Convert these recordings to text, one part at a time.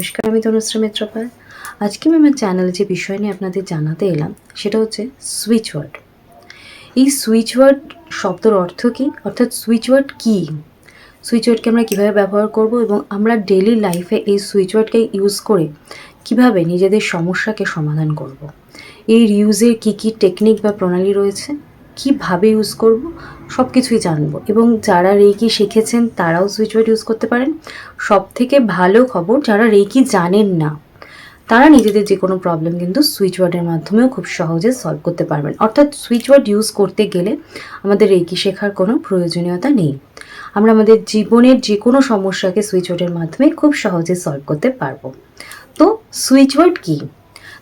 নমস্কার, আমি তনুশ্রী মিত্রপাল। আজকে আমি আমার চ্যানেলে যে বিষয় নিয়ে আপনাদের জানাতে এলাম, সেটা হচ্ছে সুইচ ওয়ার্ড এই সুইচ ওয়ার্ড শব্দের অর্থ কী? অর্থাৎ সুইচ ওয়ার্ড কী? সুইচ ওয়ার্ডকে আমরা কীভাবে ব্যবহার করব এবং আমরা ডেলি লাইফে এই সুইচ ওয়ার্ডকে ইউজ করে কীভাবে নিজেদের সমস্যাকে সমাধান করব। এই ইউজের কী কী টেকনিক বা প্রণালী রয়েছে? কীভাবে ইউজ করব সব কিছুই জানব। এবং যারা রেকি শিখেছেন, তারাও সুইচ ওয়ার্ড ইউজ করতে পারেন। সব থেকে ভালো খবর, যারা রেকি জানেন না, তারা নিজেদের যে কোনো প্রবলেম কিন্তু সুইচ ওয়ার্ডের মাধ্যমেও খুব সহজে সলভ করতে পারবেন। অর্থাৎ সুইচ ওয়ার্ড ইউজ করতে গেলে আমাদের রেকি শেখার কোনো প্রয়োজনীয়তা নেই। আমরা আমাদের জীবনের যে কোনো সমস্যাকে সুইচ ওয়ার্ডের মাধ্যমে খুব সহজে সলভ করতে পারব। তো সুইচ ওয়ার্ড কী?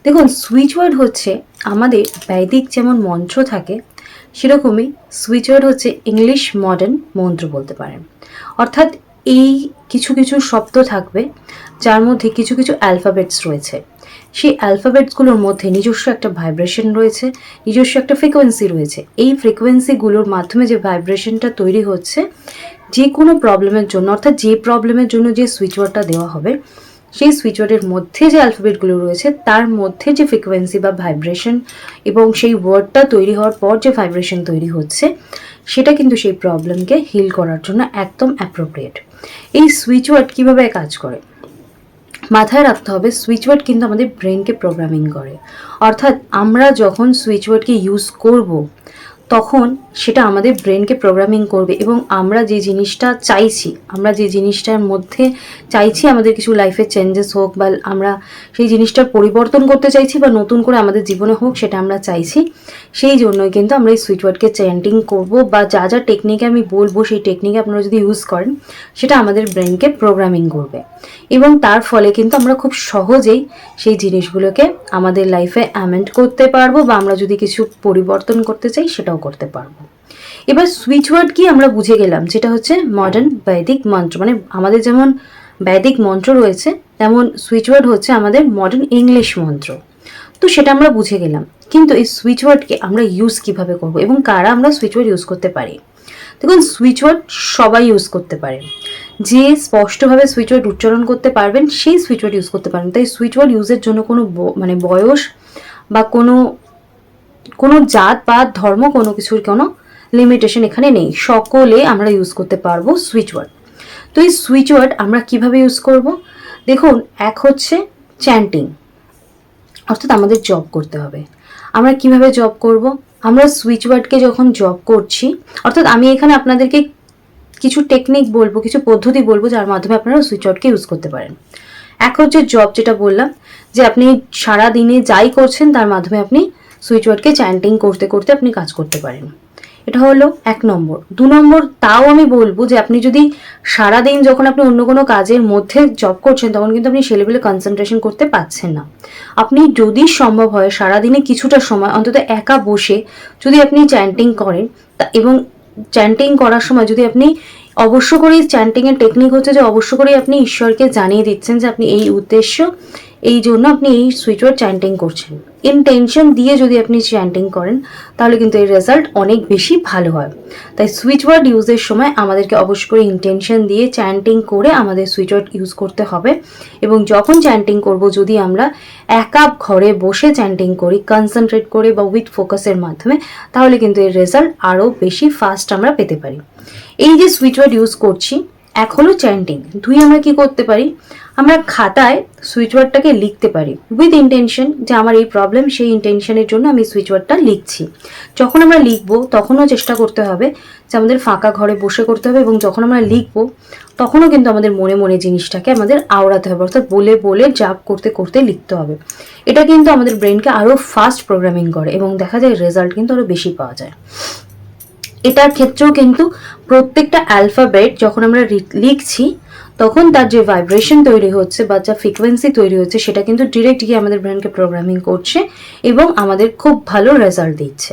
দেখুন সুইচ ওয়ার্ড হচ্ছে আমাদের বৈদিক যেমন মন্ত্র থাকে সেরকমই সুইচ ওয়ার্ড হচ্ছে ইংলিশ মডার্ন মন্ত্র বলতে পারেন। অর্থাৎ এই কিছু কিছু শব্দ থাকবে, যার মধ্যে কিছু কিছু অ্যালফাবেটস রয়েছে। সেই অ্যালফাবেটসগুলোর মধ্যে নিজস্ব একটা ভাইব্রেশন রয়েছে, নিজস্ব একটা ফ্রিকোয়েন্সি রয়েছে। এই ফ্রিকোয়েন্সিগুলোর মাধ্যমে যে ভাইব্রেশনটা তৈরি হচ্ছে, যে কোনো প্রবলেমের জন্য, অর্থাৎ যে প্রবলেমের জন্য যে সুইচ ওয়ার্ডটা দেওয়া হবে সেই সুইচ ওয়ার্ডের মধ্যে যে অ্যালফাবেটগুলো রয়েছে, তার মধ্যে যে ফ্রিকোয়েন্সি বা ভাইব্রেশন এবং সেই ওয়ার্ডটা তৈরি হওয়ার পর যে ভাইব্রেশন তৈরি হচ্ছে, সেটা কিন্তু সেই প্রবলেমকে হিল করার জন্য একদম অ্যাপ্রোপ্রিয়েট এই সুইচ ওয়ার্ড কীভাবে কাজ করে? মাথায় রাখতে হবে সুইচ ওয়ার্ড কিন্তু আমাদের ব্রেনকে প্রোগ্রামিং করে। অর্থাৎ আমরা যখন সুইচ ওয়ার্ডকে ইউজ করব, তখন সেটা আমাদের ব্রেনকে প্রোগ্রামিং করবে এবং আমরা যে জিনিসটা চাইছি, আমরা যে জিনিসটার মধ্যে চাইছি আমাদের কিছু লাইফে চেঞ্জেস হোক বা আমরা সেই জিনিসটার পরিবর্তন করতে চাইছি বা নতুন করে আমাদের জীবনে হোক সেটা আমরা চাইছি, সেই জন্যই কিন্তু আমরা এই সুইচ ওয়ার্ডকে চ্যান্টিং করব বা যা যা টেকনিকে আমি বলব সেই টেকনিকে আপনারা যদি ইউজ করেন, সেটা আমাদের ব্রেনকে প্রোগ্রামিং করবে। এবং তার ফলে কিন্তু আমরা খুব সহজেই সেই জিনিসগুলোকে আমাদের লাইফে অ্যামেন্ড করতে পারব বা আমরা যদি কিছু পরিবর্তন করতে চাই সেটাও করতে পারব। এবার সুইচ ওয়ার্ড কি আমরা বুঝে গেলাম, যেটা হচ্ছে মডার্ন বৈদিক মন্ত্র। মানে আমাদের যেমন বৈদিক মন্ত্র রয়েছে, তেমন সুইচ ওয়ার্ড হচ্ছে আমাদের মডার্ন ইংলিশ মন্ত্র। তো সেটা আমরা বুঝে গেলাম। কিন্তু এই সুইচ ওয়ার্ডকে আমরা ইউজ কীভাবে করব এবং কারা আমরা সুইচ ওয়ার্ড ইউজ করতে পারি? দেখুন সুইচ ওয়ার্ড সবাই ইউজ করতে পারে। যে স্পষ্টভাবে সুইচ ওয়ার্ড উচ্চারণ করতে পারবেন, সেই সুইচ ওয়ার্ড ইউজ করতে পারেন তাই সুইচ ওয়ার্ড ইউজের জন্য কোনো মানে বয়স বা কোনো কোনো জাত বা ধর্ম কোনো কিছুর কোনো লিমিটেশন এখানে নেই। সকলে আমরা ইউজ করতে পারব সুইচ ওয়ার্ড তো এই সুইচ ওয়ার্ড আমরা কীভাবে ইউজ করব? দেখুন, এক হচ্ছে চ্যান্টিং অর্থাৎ আমাদের জব করতে হবে। আমরা কীভাবে জব করব? আমরা সুইচ ওয়ার্ডকে যখন জব করছি, অর্থাৎ আমি এখানে আপনাদেরকে কিছু টেকনিক বলব, কিছু পদ্ধতি বলব, যার মাধ্যমে আপনারা সুইচ ওয়ার্ডকে ইউজ করতে পারেন। এক হচ্ছে জব যেটা বললাম, যে আপনি সারা দিনে যাই করছেন, তার মাধ্যমে আপনি সুইচ ওয়ার্ডকে চ্যান্টিং করতে করতে আপনি কাজ করতে পারেন। এটা হলো এক নম্বর। দু নম্বর, তাও আমি বলব যে আপনি যদি সারাদিন যখন আপনি অন্য কোনো কাজের মধ্যে জব করছেন, তখন কিন্তু আপনি ছেলেবেলে কনসেন্ট্রেশন করতে পারছেন না। আপনি যদি সম্ভব হয় সারাদিনে কিছুটা সময় অন্তত একা বসে যদি আপনি চ্যান্টিং করেন এবং চ্যান্টিং করার সময় যদি আপনি অবশ্য করেই চ্যান্টিংয়ের টেকনিক হচ্ছে যে অবশ্য করেই আপনি ঈশ্বরকে জানিয়ে দিচ্ছেন যে আপনি এই উদ্দেশ্য এই জন্য আপনি এই সুইচ ওয়ার্ড চ্যান্টিং করছেন। ইনটেনশন দিয়ে যদি আপনি চ্যান্টিং করেন, তাহলে কিন্তু এর রেজাল্ট অনেক বেশি ভালো হয়। তাই সুইচ ওয়ার্ড ইউজের সময় আমাদেরকে অবশ্য করে ইনটেনশন দিয়ে চ্যান্টিং করে আমাদের সুইচ ওয়ার্ড ইউজ করতে হবে। এবং যখন চ্যান্টিং করব, যদি আমরা একা ঘরে বসে চ্যান্টিং করি কনসেন্ট্রেট করে বা উইথ ফোকাসের মাধ্যমে, তাহলে কিন্তু এর রেজাল্ট আরও বেশি ফাস্ট আমরা পেতে পারি। এই যে সুইচ ওয়ার্ড ইউজ করছি হলো চ্যান্টিং দুই আমরা কি করতে পারি? আমরা খাতায় সুইচ ওয়ার্ডটাকে লিখতে পারি উইথ ইন্টেনশন যে আমার এই প্রবলেম সেই ইন্টেনশনের জন্য আমি সুইচ ওয়ার্ডটা লিখছি। যখন আমরা লিখব, তখনও চেষ্টা করতে হবে যে আমাদের ফাঁকা ঘরে বসে করতে হবে এবং যখন আমরা লিখব, তখনও কিন্তু আমাদের মনে মনে জিনিসটাকে আমাদের আওড়াতে হবে, অর্থাৎ বলে বলে জাপ করতে করতে লিখতে হবে। এটা কিন্তু আমাদের ব্রেনকে আরও ফাস্ট প্রোগ্রামিং করে এবং দেখা যায় রেজাল্ট কিন্তু আরও বেশি পাওয়া যায়। এটার ক্ষেত্রেও কিন্তু প্রত্যেকটা অ্যালফাবেট যখন আমরা লিখছি তখন তার যে ভাইব্রেশন তৈরি হচ্ছে বা যা ফ্রিকোয়েন্সি তৈরি হচ্ছে, সেটা কিন্তু ডিরেক্ট গিয়ে আমাদের ব্রেনকে প্রোগ্রামিং করছে এবং আমাদের খুব ভালো রেজাল্ট দিচ্ছে।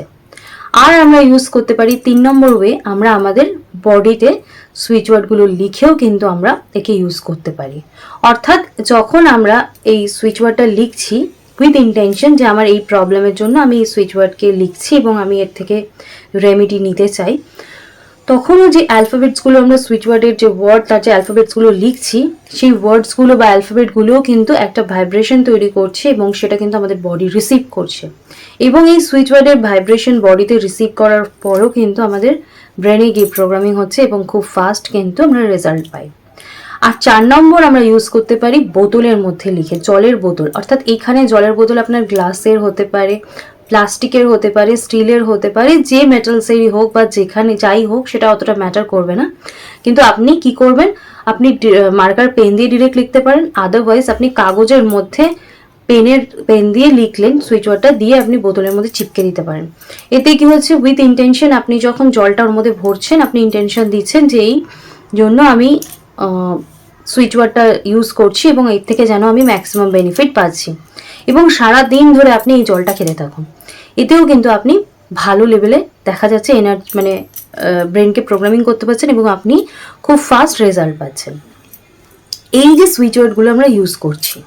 আর আমরা ইউজ করতে পারি তিন নম্বর ওয়ে আমরা আমাদের বডিতে সুইচ ওয়ার্ডগুলো লিখেও কিন্তু আমরা একে ইউজ করতে পারি। অর্থাৎ যখন আমরা এই সুইচ ওয়ার্ডটা লিখছি উইথ ইন্টেনশন যে আমার এই প্রবলেমের জন্য আমি এই সুইচ ওয়ার্ডকে লিখছি এবং আমি এর থেকে রেমেডি নিতে চাই তখনও যে অ্যালফাবেটসগুলো আমরা সুইচ ওয়ার্ডের যে ওয়ার্ড তার যে অ্যালফাবেটসগুলো লিখছি, সেই ওয়ার্ডসগুলো বা অ্যালফাবেটগুলোও কিন্তু একটা ভাইব্রেশন তৈরি করছে এবং সেটা কিন্তু আমাদের বডি রিসিভ করছে। এবং এই সুইচ ওয়ার্ডের ভাইব্রেশন বডিতে রিসিভ করার পরও কিন্তু আমাদের ব্রেনে গিয়ে প্রোগ্রামিং হচ্ছে এবং খুব ফাস্ট কিন্তু আমরা রেজাল্ট পাই। আর চার নম্বর আমরা ইউজ করতে পারি বোতলের মধ্যে লিখে, জলের বোতল। অর্থাৎ এখানে জলের বোতল আপনার গ্লাসের হতে পারে প্লাস্টিকের হতে পারে, স্টিলের হতে পারে, যে মেটালসেরই হোক বা যেখানে যাই হোক, সেটা অতটা ম্যাটার করবে না। কিন্তু আপনি কি করবেন? আপনি মার্কার পেন দিয়ে ডিরেক্ট লিখতে পারেন। আদারওয়াইজ আপনি কাগজের মধ্যে পেনের পেন দিয়ে লিখলেন সুইচ ওয়ার্ডটা দিয়ে আপনি বোতলের মধ্যে চিপকে দিতে পারেন। এতে কি হচ্ছে? উইথ ইন্টেনশন আপনি যখন জলটা ওর মধ্যে ভরছেন, আপনি ইন্টেনশন দিচ্ছেন যে এই জন্য আমি সুইচ ওয়ার্ডটা ইউজ করছি এবং এর থেকে যেন আমি ম্যাক্সিমাম বেনিফিট পাচ্ছি। এবং সারা দিন ধরে আপনি এই জলটা খেতে থাকুন। এতেও কিন্তু আপনি ভালো লেভেলে দেখা যাচ্ছে এনার্জি মানে ব্রেনকে প্রোগ্রামিং করতে পারছেন এবং আপনি খুব ফাস্ট রেজাল্ট পাচ্ছেন। এই যে সুইচ ওয়ার্ডগুলো আমরা ইউজ করছি,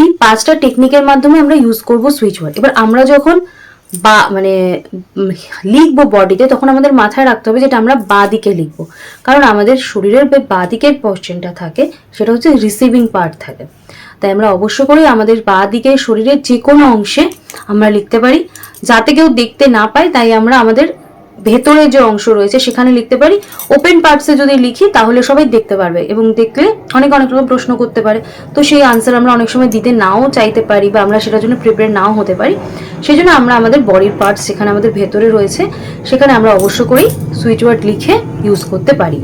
এই পাঁচটা টেকনিকের মাধ্যমে আমরা ইউজ করব সুইচ ওয়ার্ড এবার আমরা যখন বা মানে লিখব বডিতে তখন আমাদের মাথায় রাখতে হবে যেটা আমরা বাঁ দিকে লিখব। কারণ আমাদের শরীরের বাঁ দিকের পোর্শনটা থাকে, সেটা হচ্ছে রিসিভিং পার্ট থাকে। তাই আমরা অবশ্য করে আমাদের বাঁ দিকে শরীরের যে কোনো অংশে আমরা লিখতে পারি। যাতে কেউ দেখতে না পায়, তাই আমরা আমাদের ভেতরে যে অংশ রয়েছে সেখানে লিখতে পারি। ওপেন পার্টসে যদি লিখি, তাহলে সবাই দেখতে পারবে এবং দেখলে অনেক অনেক রকম প্রশ্ন করতে পারে। তো সেই আনসার আমরা অনেক সময় দিতে নাও চাইতে পারি বা আমরা সেটার জন্য প্রিপেয়ার নাও হতে পারি। সেই জন্য আমরা আমাদের বডির পার্টস যেখানে আমাদের ভেতরে রয়েছে, সেখানে আমরা অবশ্য করেই সুইচ ওয়ার্ড লিখে ইউজ করতে পারি।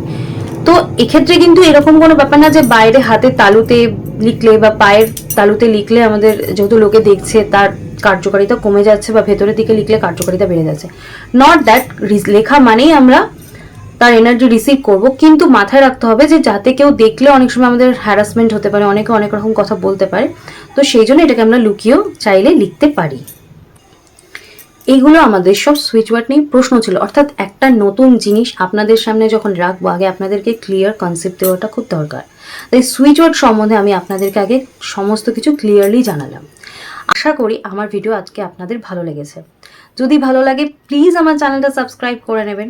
তো এক্ষেত্রে কিন্তু এরকম কোনো ব্যাপার না যে বাইরে হাতে তালুতে লিখলে বা পায়ের তালুতে লিখলে আমাদের যেহেতু লোকে দেখছে, তার কার্যকারিতা কমে যাচ্ছে বা ভেতরের দিকে লিখলে কার্যকারিতা বেড়ে যাচ্ছে। নট দ্যাট লেখা মানেই আমরা তার এনার্জি রিসিভ করব, কিন্তু মাথায় রাখতে হবে যে যাতে কেউ দেখলে অনেক সময় আমাদের হ্যারাসমেন্ট হতে পারে, অনেকে অনেক রকম কথা বলতে পারে। তো সেই জন্য এটাকে আমরা লুকিয়েও চাইলে লিখতে পারি। এইগুলো আমাদের সব সুইচ ওয়ার্ড নিয়ে প্রশ্ন ছিল। অর্থাৎ একটা নতুন জিনিস আপনাদের সামনে যখন রাখব, আগে আপনাদেরকে ক্লিয়ার কনসেপ্ট দেওয়াটা খুব দরকার। তাই সুইচ ওয়ার্ড সম্বন্ধে আমি আপনাদেরকে আগে সমস্ত কিছু ক্লিয়ারলি জানালাম। আশা করি আমার ভিডিও আজকে আপনাদের ভালো লেগেছে। যদি ভালো লাগে প্লিজ আমার চ্যানেলটা সাবস্ক্রাইব করে নেবেন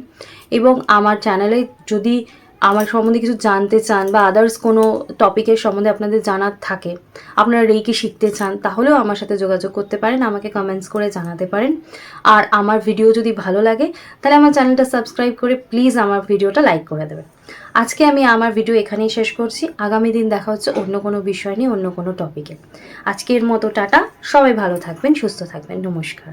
এবং আমার চ্যানেলে যদি আমার সম্বন্ধে কিছু জানতে চান বা আদার্স কোনো টপিকের সম্বন্ধে আপনাদের জানার থাকে, আপনারা রেইকি শিখতে চান, তাহলেও আমার সাথে যোগাযোগ করতে পারেন, আমাকে কমেন্টস করে জানাতে পারেন। আর আমার ভিডিও যদি ভালো লাগে, তাহলে আমার চ্যানেলটা সাবস্ক্রাইব করে প্লিজ আমার ভিডিওটা লাইক করে দেবেন। আজকে আমি আমার ভিডিও এখানেই শেষ করছি। আগামী দিন দেখা হচ্ছে অন্য কোনো বিষয় নিয়ে, অন্য কোনো টপিকে আজকের মতো, টাটা। সবাই ভালো থাকবেন, সুস্থ থাকবেন। নমস্কার।